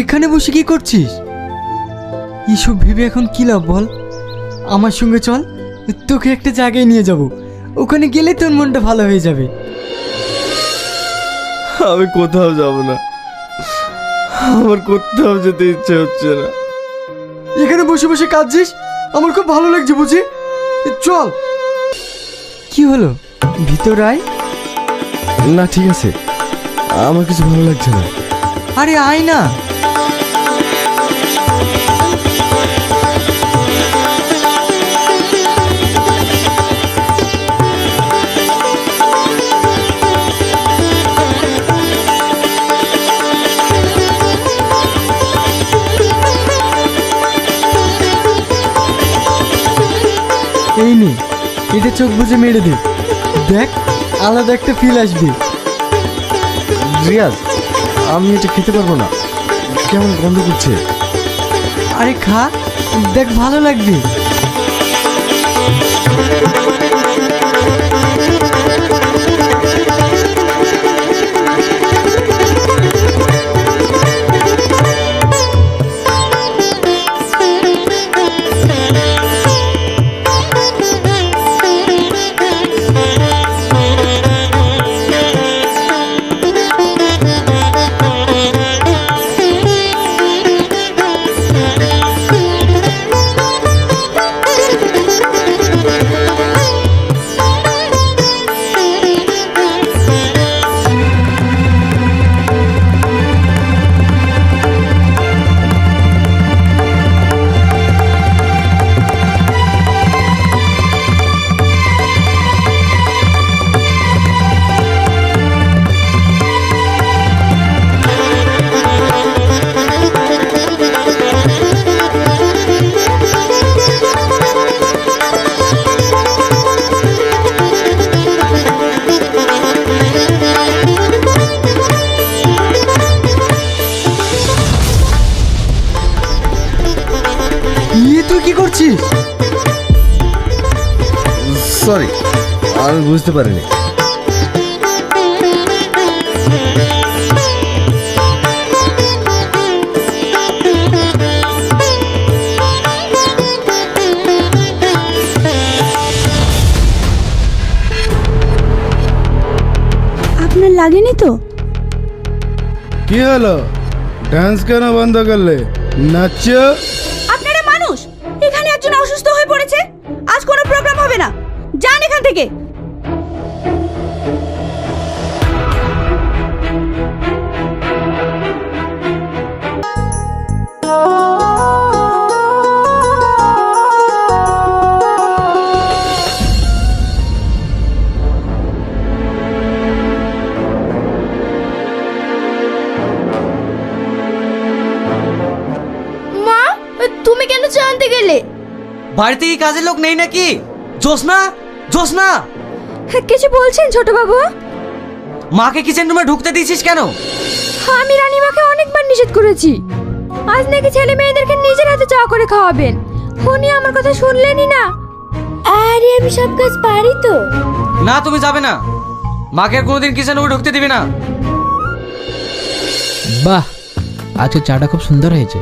এখানে বসে কি করছিস? এসব ভেবে এখন কি লাভ বল? আমার সঙ্গে চল তোকে একটা জায়গায় নিয়ে যাব। ওখানে গেলে তোর মনটা ভালো হয়ে যাবে। আমি কোথাও যাব না। আমার কোথাও যেতে ইচ্ছে হচ্ছে না। এখানে বসে বসে কাঁদছিস? আমার খুব ভালো লাগছে বুঝি? চল। কি হলো? ভিতর আয়। না ঠিক আছে। আমার কিছু ভালো লাগছে না। আরে আয় না। এই নে, এটা চোখ বুঝে মেরে দে। দেখ, আলাদা একটা ফিল আসবে। রিয়াজ আমি এটা খেতে পারব না। কেমন গন্ধ করছে? আরে খা দেখ ভালো লাগবে। সরি আমি বুঝতে পারিনি আপনার লাগেনি তো কি হলো ডান্স কেন বন্ধ করলে নাচ গেলে বাড়িতে কি কাজের লোক নেই নাকি? জোসনা জোসনা কিছু বলছেন ছোট বাবু মাকে কিচেন রুমে ঢুকতে দিয়েছিস কেন? আমি রানীমাকে অনেকবার নিষেধ করেছি। আজ নাকি ছেলে মেয়েদেরকে নিজের হাতে চা করে খাওয়াবেন। উনি আমার কথা শুনলেনই না। আরে আমি সব কাজ পারি তো। না তুমি যাবে না। মাকে আর কোনোদিন কিচেন রুমে ঢুকতে দিবি না? বাহ আজকে চাটা খুব সুন্দর হয়েছে।